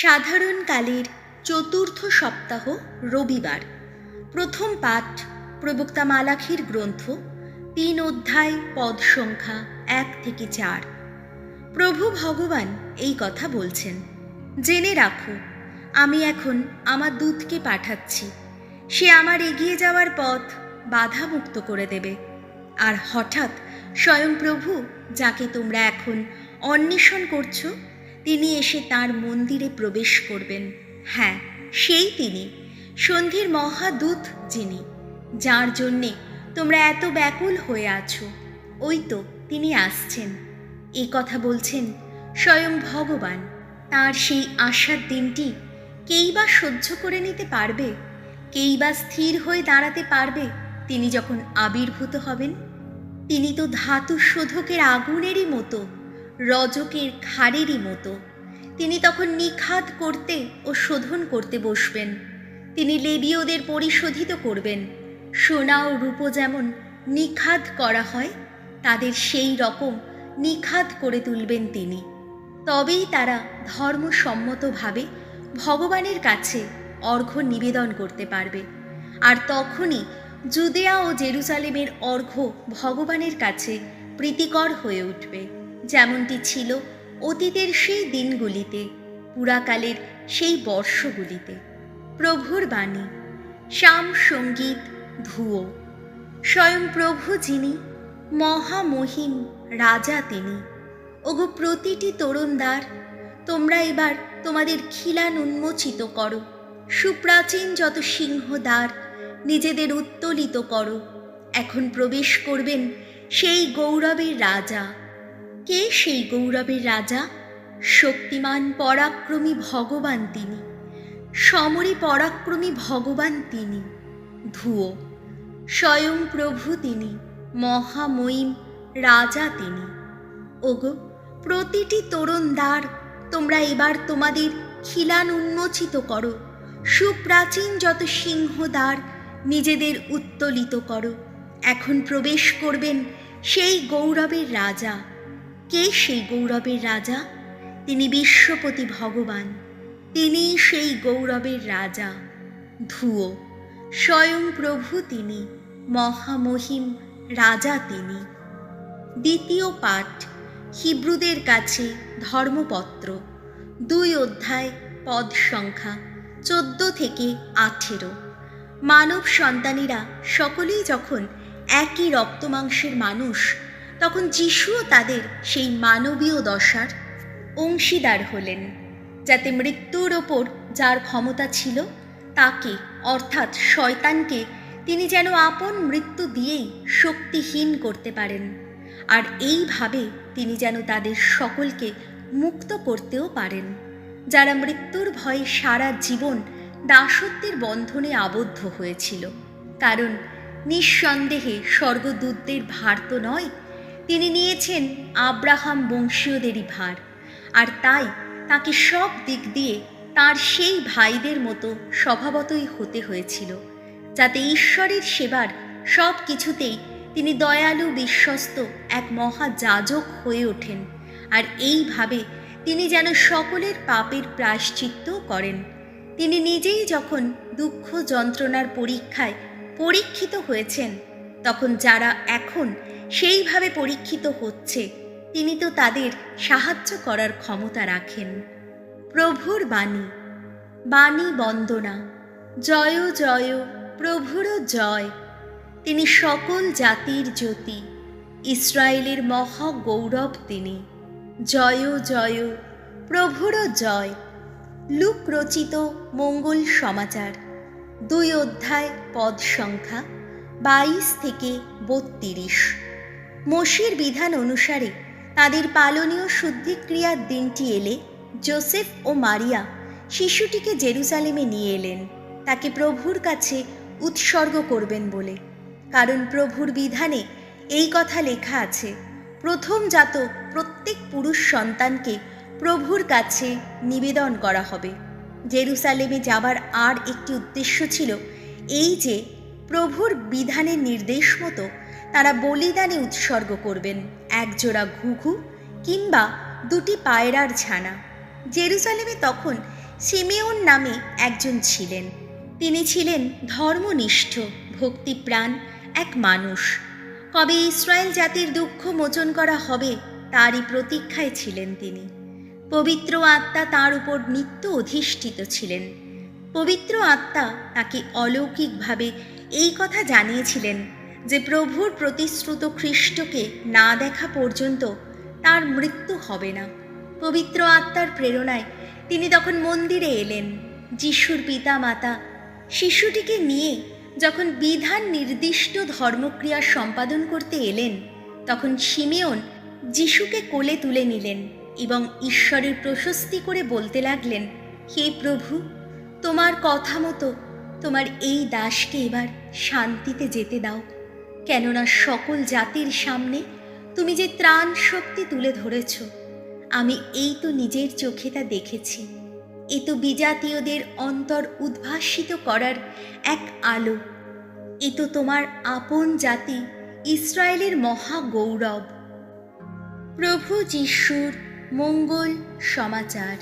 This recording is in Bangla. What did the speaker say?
সাধারণকালের চতুর্থ সপ্তাহ রবিবার। প্রথম পাঠ, প্রবক্তা মালাখির গ্রন্থ, তিন অধ্যায়, পদ সংখ্যা এক থেকে চার। প্রভু ভগবান এই কথা বলছেন, জেনে রাখো, আমি এখন আমার দূতকে পাঠাচ্ছি। সে আমার এগিয়ে যাওয়ার পথ বাধামুক্ত করে দেবে। আর হঠাৎ স্বয়ং প্রভু, যাকে তোমরা এখন অন্বেষণ করছ তিনি এসে তার মন্দিরে প্রবেশ করবেন। হ্যাঁ সেই তিনি। সন্ধির মহাদূত যিনি, যার জন্যে তোমরা এত ব্যাকুল হয়ে আছো। ওই তো তিনি আসছেন। এই কথা বলছেন স্বয়ং ভগবান। তার সেই আশার দিনটি কেই বা সহ্য করে নিতে পারবে? কেই বা স্থির হয়ে দাঁড়াতে পারবে? তিনি যখন আবির্ভূত হবেন, তিনি তো ধাতু শোধকের আগুনেরই মতো রজকের খাড়েরই মতো। তিনি তখন নিখাত করতে ও শোধন করতে বসবেন। তিনি লেবীয়দের পরিশোধিত করবেন। সোনা ও রূপো যেমন নিখাত করা হয়, তাদের সেই রকম নিখাত করে তুলবেন তিনি। তবেই তারা ধর্মসম্মতভাবে ভগবানের কাছে অর্ঘ্য নিবেদন করতে পারবে। আর তখনই জুদেয়া ও জেরুজালেমের অর্ঘ্য ভগবানের কাছে প্রীতিকর হয়ে উঠবে। যেমনটি ছিল অতীতের সেই দিনগুলিতে, পুরাকালের সেই বর্ষগুলিতে। প্রভুর বাণী, শ্যাম সংগীত ধুয়ো স্বয়ং প্রভু যিনি, মহামহিম রাজা তিনি। ওগো প্রতিটি তরুণদার, তোমরা এবার তোমাদের খিলান উন্মোচিত করো। সুপ্রাচীন যত সিংহদ্বার, নিজেদের উত্তোলিত করো। এখন প্রবেশ করবেন সেই গৌরবের রাজা। কে সেই গৌরবের রাজা? শক্তিমান পরাক্রমী ভগবান তিনি। সমরী পরাক্রমী ভগবান তিনি। ধুয়ো স্বয়ং প্রভু তিনি, মহামহিম রাজা তিনি। ওগো, প্রতিটি তরুণদার, তোমরা এবার তোমাদের খিলান উন্মোচিত করো। সুপ্রাচীন যত সিংহদ্বার নিজেদের উত্তোলিত করো। এখন প্রবেশ করবেন সেই গৌরবের রাজা। কে সেই গৌরবের রাজা? তিনি বিশ্বপতি ভগবান। তিনি সেই গৌরবের রাজা। ধুয়ো স্বয়ং প্রভু তিনি, মহামহিম রাজা তিনি। দ্বিতীয় পাঠ, হিব্রুদের কাছে ধর্মপত্র, দুই অধ্যায়, পদ সংখ্যা, চোদ্দ থেকে আঠেরো। মানব সন্তানেরা সকলেই যখন একই রক্তমাংসের মানুষ তখন যিশুও তাদের সেই মানবীয় দশার অংশীদার হলেন, যাতে মৃত্যুর ওপর যার ক্ষমতা ছিল তাকে, অর্থাৎ শয়তানকে, তিনি যেন আপন মৃত্যু দিয়েই শক্তিহীন করতে পারেন। আর এইভাবে তিনি যেন তাদের সকলকে মুক্ত করতেও পারেন, যারা মৃত্যুর ভয়ে সারা জীবন দাসত্বের বন্ধনে আবদ্ধ হয়েছিল। কারণ নিঃসন্দেহে স্বর্গদূতদের ভার তো নয় তিনি নিয়েছেন আব্রাহাম বংশীয়দেরই ভার। আর তাই তাকে সব দিক দিয়ে তার সেই ভাইদের মতো স্বভাবতই হতে হয়েছিল, যাতে ঈশ্বরের সেবার সব কিছুতেই তিনি দয়ালু, বিশ্বস্ত এক মহাযাজক হয়ে ওঠেন। আর এইভাবে তিনি যেন সকলের পাপের প্রায়শ্চিত্ত করেন। তিনি নিজেই যখন দুঃখ যন্ত্রণার পরীক্ষায় পরীক্ষিত হয়েছেন, তখন যারা এখন সেইভাবে পরীক্ষিত হচ্ছে। তিনি তো তাদের সাহায্য করার ক্ষমতা রাখেন। প্রভুর বাণী। বাণী বন্দনা। জয় জয়, প্রভুর জয়। তিনি সকল জাতির জ্যোতি। ইসরায়েলের মহা গৌরব তিনি। জয় জয়, প্রভুর জয়। লুক রচিত মঙ্গল সমাচার। দুই অধ্যায় পদ সংখ্যা বাইশ থেকে বত্রিশ। মসির বিধান অনুসারে তাদের পালনীয় শুদ্ধিক্রিয়ার দিনটি এলে জোসেফ ও মারিয়া শিশুটিকে জেরুজালেমে নিয়ে এলেন। তাকে প্রভুর কাছে উৎসর্গ করবেন বলে। কারণ প্রভুর বিধানে এই কথা লেখা আছে, প্রথম জাত প্রত্যেক পুরুষ সন্তানকে প্রভুর কাছে নিবেদন করা হবে। জেরুসালেমে যাবার আর একটি উদ্দেশ্য ছিল এই যে, প্রভুর বিধানের নির্দেশ মতো তারা বলিদানে উৎসর্গ করবেন, একজোড়া ঘুঘু কিংবা দুটি পায়রার ছানা। জেরুসালেমে তখন সিমেওন নামে একজন ছিলেন। তিনি ছিলেন ধর্মনিষ্ঠ, ভক্তিপ্রাণ এক মানুষ। কবে ইসরায়েল জাতির দুঃখ মোচন করা হবে, তারই প্রতীক্ষায় ছিলেন তিনি। পবিত্র আত্মা তার উপর নিত্য অধিষ্ঠিত ছিলেন। পবিত্র আত্মা তাকে অলৌকিকভাবে এই কথা জানিয়েছিলেন যে প্রভুর প্রতিশ্রুত খ্রিস্টকে না দেখা পর্যন্ত তার মৃত্যু হবে না। পবিত্র আত্মার প্রেরণায় তিনি তখন মন্দিরে এলেন। যিশুর পিতা মাতা শিশুটিকে নিয়ে যখন বিধান নির্দিষ্ট ধর্মক্রিয়া সম্পাদন করতে এলেন, তখন সিমেয়ন যিশুকে কোলে তুলে নিলেন এবং ঈশ্বরের প্রশস্তি করে বলতে লাগলেন, হে প্রভু, তোমার কথা মতো তোমার এই দাসকে এবার শান্তিতে যেতে দাও। কেননা সকল জাতির সামনে তুমি যে ত্রাণ শক্তি তুলে ধরেছ, আমি এই তো নিজের চোখে তা দেখেছি। এ তো বিজাতীয়দের অন্তর উদ্ভাসিত করার এক আলো। এ তো তোমার আপন জাতি ইসরায়েলের মহা গৌরব। প্রভু যিশুর মঙ্গল সমাচার।